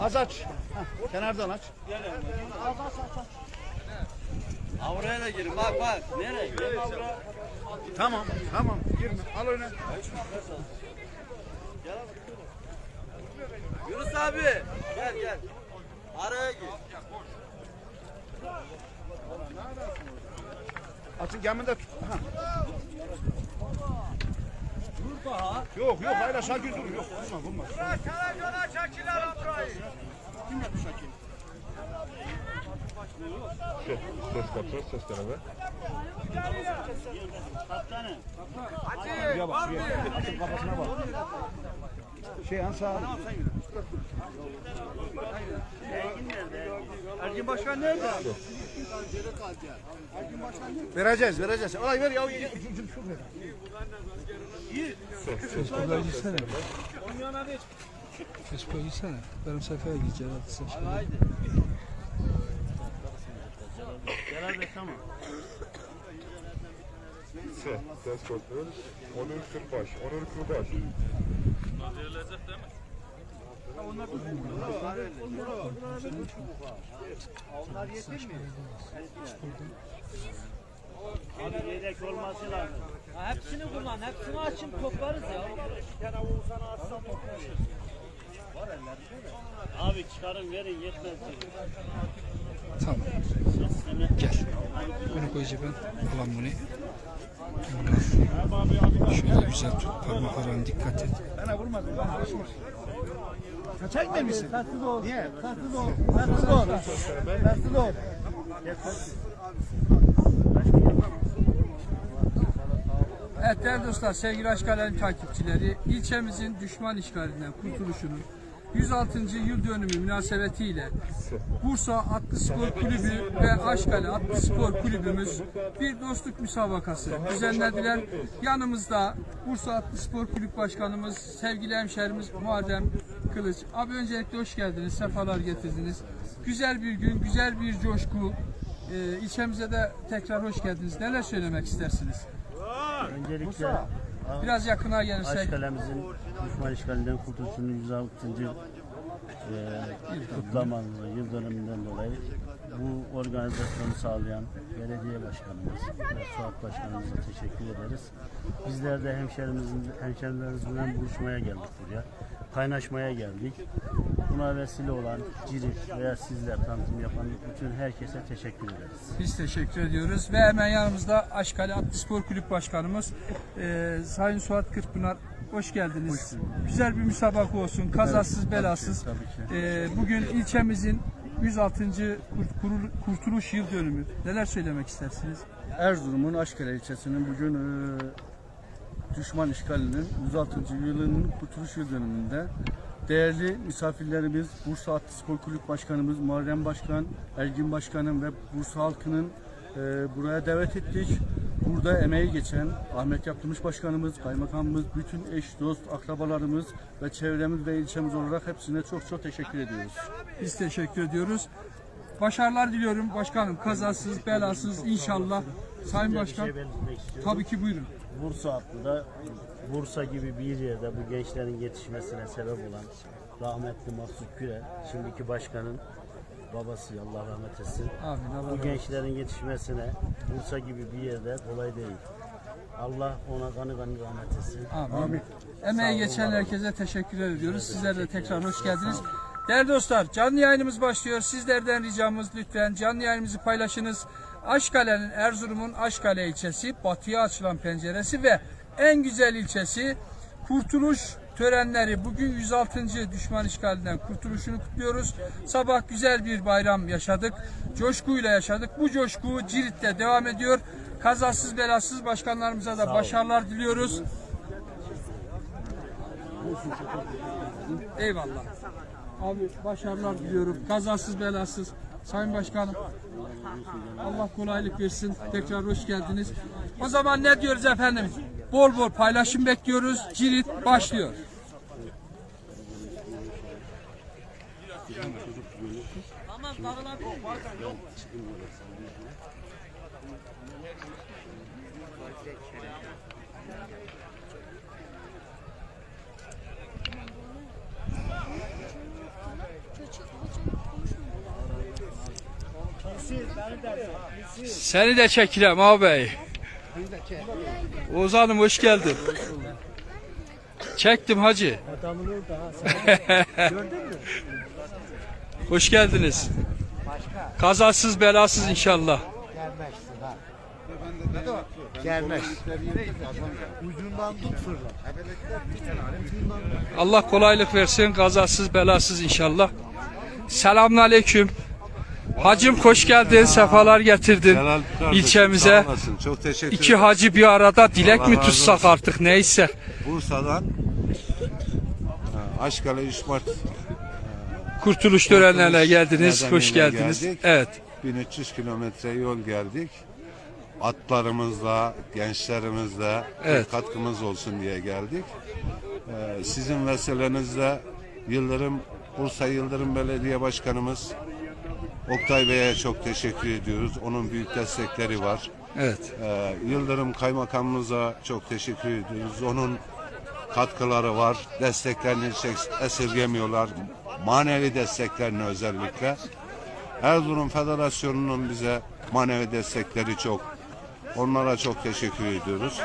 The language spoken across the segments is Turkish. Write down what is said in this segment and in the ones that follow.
Az aç. Heh, kenardan aç. Avraya da girin bak bak. Nereye? Gel avra. Tamam, tamam. Girme. Al öne. Yunus abi gel gel. Araya gir. Açın geminde tut. Ha. Yok yok aşağı göz dur. Yok vurma vurma. Kim yaptı Şakir? Ses kapsız ses deneme. Şuraya bak şuraya. Açın kafasına bak. Şey Hansa. Ergin Başkan nerede? Vereceğiz vereceğiz. Olay ver ya. Facebook'a girsene. Facebook'a girsene. Benim sayfaya gir Celal Kısa. Ses, ses kontrol. Onur Kırbaş, Onur Kırbaş. Abi yedek olması lazım. Hepsini kullan, hepsini açın toplarız ya. Abi çıkarın verin yetmez. Tamam. Gel. Bunu koy cebe. Alan bunu. Şöyle güzel tut. Parmaklarına dikkat et. Bana vurmadın. Bana alışmış. Çekme misin? Tatsız ol. Niye? Tatsız ol. Tatsız ol. Tatsız ol. Evet değerli dostlar, sevgili Aşkale'nin takipçileri, ilçemizin düşman işgalinden kurtuluşunun 106. yıl dönümü münasebetiyle Bursa Atlı Spor Kulübü ve Aşkale Atlı Spor Kulübümüz bir dostluk müsabakası düzenlediler. Yanımızda Bursa Atlı Spor Kulüp Başkanımız, sevgili hemşerimiz Muharrem Kılıç. Abi öncelikle hoş geldiniz, sefalar getirdiniz. Güzel bir gün, güzel bir coşku. Ee, ilçemize de tekrar hoş geldiniz. Neler söylemek istersiniz? Öncelikle Biraz yakına gelirsek. Aşkalemizin düşman işgalinden kurtuluşunun 106. e, kutlamanın yıl dönümünden dolayı bu organizasyonu sağlayan belediye başkanımız ve Suat başkanımıza teşekkür ederiz. Bizler de hemşerimizin, hemşerilerimizle buluşmaya geldik buraya. Kaynaşmaya geldik. Buna vesile olan Cirit veya sizler tanıtım yapan bütün herkese teşekkür ederiz. Biz teşekkür ediyoruz ve hemen yanımızda Aşkale Atlı Spor Kulüp Başkanımız e, Sayın Suat Kırkpınar. Hoş geldiniz. Güzel bir müsabaka olsun. Kazasız belasız. tabii ki. E, bugün ilçemizin 106. kurt- kurul- kurtuluş yıl dönümü. Neler söylemek istersiniz? Erzurum'un Aşkale ilçesinin bugün e, düşman işgalinin 106. yılının kurtuluş yıl dönümünde değerli misafirlerimiz Bursa Atlı Spor Kulüp Başkanımız Muharrem Başkan, Ergin Başkanım ve Bursa halkının e, buraya davet ettik. Burada emeği geçen Ahmet Yaptırmış Başkanımız, Kaymakamımız, bütün eş, dost, akrabalarımız ve çevremiz ve ilçemiz olarak hepsine çok çok teşekkür ediyoruz. Biz teşekkür ediyoruz. Başarılar diliyorum başkanım. Kazasız belasız inşallah. Sayın Başkan tabii ki buyurun. Bursa Atlı'da Bursa gibi bir yerde bu gençlerin yetişmesine sebep olan rahmetli Mahsut Gürel, şimdiki başkanın babası Allah rahmet etsin. Amin. Allah Bu gençlerin yetişmesine Bursa gibi bir yerde kolay değil. Allah ona kanı kanı rahmet etsin. Amin. Emeği geçen herkese teşekkür ediyoruz. Sizler de tekrar hoş geldiniz. Değerli dostlar canlı yayınımız başlıyor. Sizlerden ricamız lütfen canlı yayınımızı paylaşınız. Aşkale'nin Erzurum'un Aşkale ilçesi batıya açılan penceresi ve en güzel ilçesi Kurtuluş törenleri bugün 106. düşman işgalinden kurtuluşunu kutluyoruz. Sabah güzel bir bayram yaşadık. Coşkuyla yaşadık. Bu coşku Cirit'te devam ediyor. Kazasız belasız başkanlarımıza da başarılar diliyoruz. Eyvallah. Abi başarılar diliyorum. Kazasız belasız. Sayın Başkanım. Allah kolaylık versin. Tekrar hoş geldiniz. O zaman ne diyoruz efendim? Bol bol paylaşım bekliyoruz. Cirit başlıyor. Tamam, Seni de çekilem ağabey. Oğuz Hanım hoş geldin. Çektim hacı. hoş geldiniz. Kazasız belasız inşallah. Gelmez. Ucundan tut. Allah kolaylık versin. Kazasız belasız inşallah. Selamünaleyküm. Hacım hoş geldin. Sefalar getirdin kardeşim, ilçemize. Çok teşekkür İki ederim. hacı bir arada dilek Allah mi tutsak artık neyse. Bursa'dan ha, Aşkale 3 Mart Kurtuluş törenlerine geldiniz. Hoş geldiniz. geldik. Evet. 1300 kilometre yol geldik. Atlarımızla, gençlerimizle bir Evet. katkımız olsun diye geldik. Ee, sizin vesilenizle Yıldırım, Bursa Yıldırım Belediye Başkanımız Oktay Bey'e çok teşekkür ediyoruz. Onun büyük destekleri var. Evet. Ee, Yıldırım Kaymakamımıza çok teşekkür ediyoruz. Onun katkıları var. Desteklerini esirgemiyorlar. Manevi desteklerini özellikle. Erzurum Federasyonu'nun bize manevi destekleri çok. Onlara çok teşekkür ediyoruz.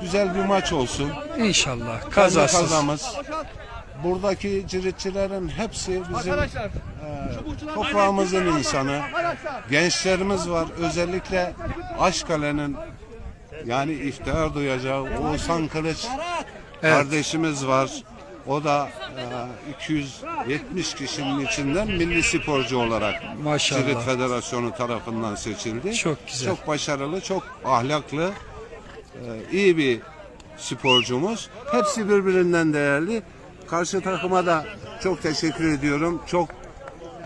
Güzel bir maç olsun. İnşallah. Kendi Kazasız. kazamız. Buradaki ciritçilerin hepsi bizim e, toprağımızın insanı. Gençlerimiz var. Özellikle Aşkale'nin yani iftihar duyacağı Oğuzhan Kılıç kardeşimiz var. O da e, 270 kişinin içinden milli sporcu olarak Maşallah. Cirit Federasyonu tarafından seçildi. Çok güzel. Çok başarılı, çok ahlaklı, e, iyi bir sporcumuz. Hepsi birbirinden değerli. Karşı takıma da çok teşekkür ediyorum. Çok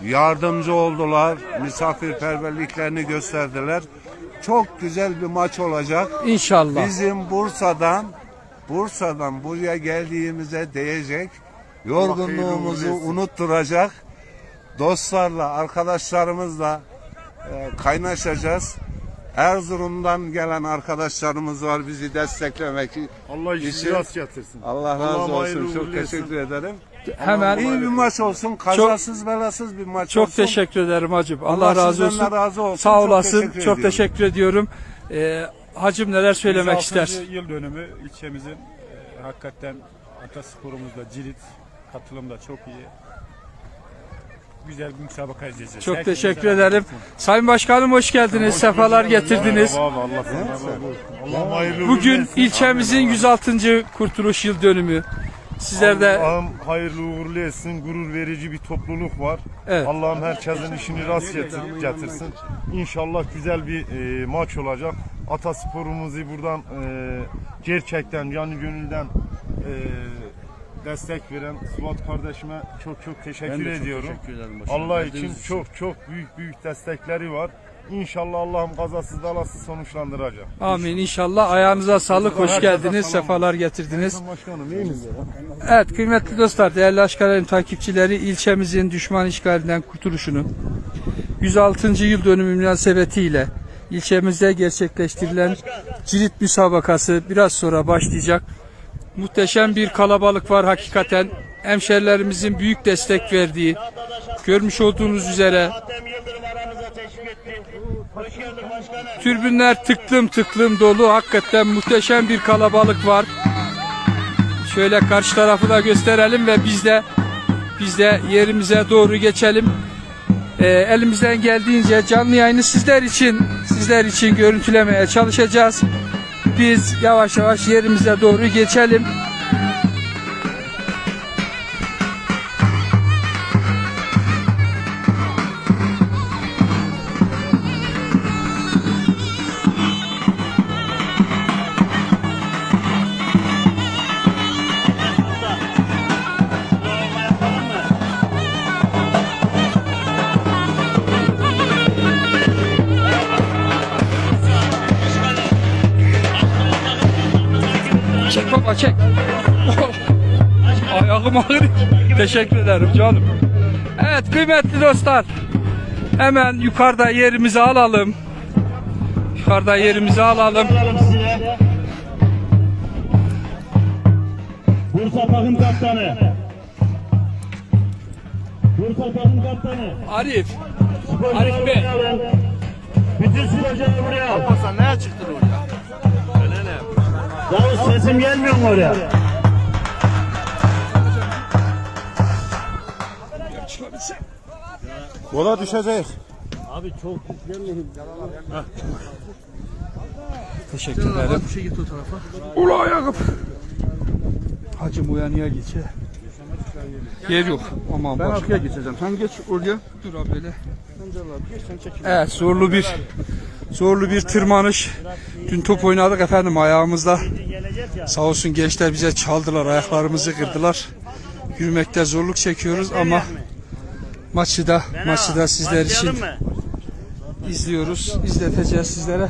yardımcı oldular. Misafirperverliklerini gösterdiler. Çok güzel bir maç olacak. İnşallah. Bizim Bursa'dan Bursa'dan buraya geldiğimize değecek. Yorgunluğumuzu unutturacak. Dostlarla, arkadaşlarımızla e, kaynaşacağız. Erzurum'dan gelen arkadaşlarımız var bizi desteklemek Allah için. rast getirsin. Allah razı Allah'ım olsun. Çok teşekkür ederim. Hemen İyi bir maç olsun. Kazasız belasız bir maç çok olsun. teşekkür ederim hacım. Allah, Allah razı olsun. razı olsun. Sağ Çok olasın. teşekkür çok ediyorum. teşekkür ediyorum. Ee, hacım neler söylemek 106. ister? yıl dönümü ilçemizin e, hakikaten atasporumuzda cirit katılım da çok iyi. Güzel bir müsabaka izleyeceğiz. Çok Herkese teşekkür ederim. Sayın Başkanım hoş geldiniz. Sefalar getirdiniz. Abi Allah senden razı olsun. Allah'ım hayırlı uğurlu Bugün etsin. ilçemizin 106. Kurtuluş Yıl Dönümü. Sizler de Allah'ım hayırlı uğurlu etsin. Gurur verici bir topluluk var. Evet. Allah'ım herkesin işini rast getir- getirsin. İnşallah güzel bir e, maç olacak. Atasporumuzu buradan e, gerçekten canı gönülden e, destek veren Suat kardeşime çok çok teşekkür ediyorum. Allah için çok çok büyük büyük destekleri var. İnşallah Allah'ım kazasız belasız sonuçlandıracak. amin inşallah. Ayağınıza sağlık. Hoş geldiniz. selam. Sefalar getirdiniz. Başkanım iyi? Evet kıymetli dostlar, değerli Aşkale'nin takipçileri ilçemizin düşman işgalinden kurtuluşunu 106. yıl dönümü münasebetiyle ilçemizde gerçekleştirilen cirit müsabakası biraz sonra başlayacak. Muhteşem bir kalabalık var hakikaten. Hemşerilerimizin büyük destek verdiği, görmüş olduğunuz üzere Türbünler tıklım tıklım dolu. Hakikaten muhteşem bir kalabalık var. Şöyle karşı tarafı da gösterelim ve biz de biz de yerimize doğru geçelim. Ee, elimizden geldiğince canlı yayını sizler için sizler için görüntülemeye çalışacağız. Biz yavaş yavaş yerimize doğru geçelim. Çek. Ayağım ağrıyor. Teşekkür ederim canım. Evet kıymetli dostlar. Hemen yukarıda yerimizi alalım. Yukarıda yerimizi alalım. Bursa takım kaptanı. Bursa takım kaptanı. Arif. Arif Bey. Bütün silahları buraya al. Sen neye çıktın oraya? Yavuz sesim gelmiyor mu oraya? Kola düşecek. Abi çok yüklenmeyin. Teşekkür ederim. Bir şey git o tarafa. Ula ayağım. Hacım uyanıya geçe. Yer yok. Aman Ben bak. arkaya geçeceğim. Sen geç oraya. Dur abi böyle. Evet zorlu bir zorlu bir tırmanış. Dün top oynadık efendim ayağımızda. Sağ olsun gençler bize çaldılar, ayaklarımızı kırdılar. Yürümekte zorluk çekiyoruz ama maçı da maçı da sizler için izliyoruz. izleteceğiz sizlere.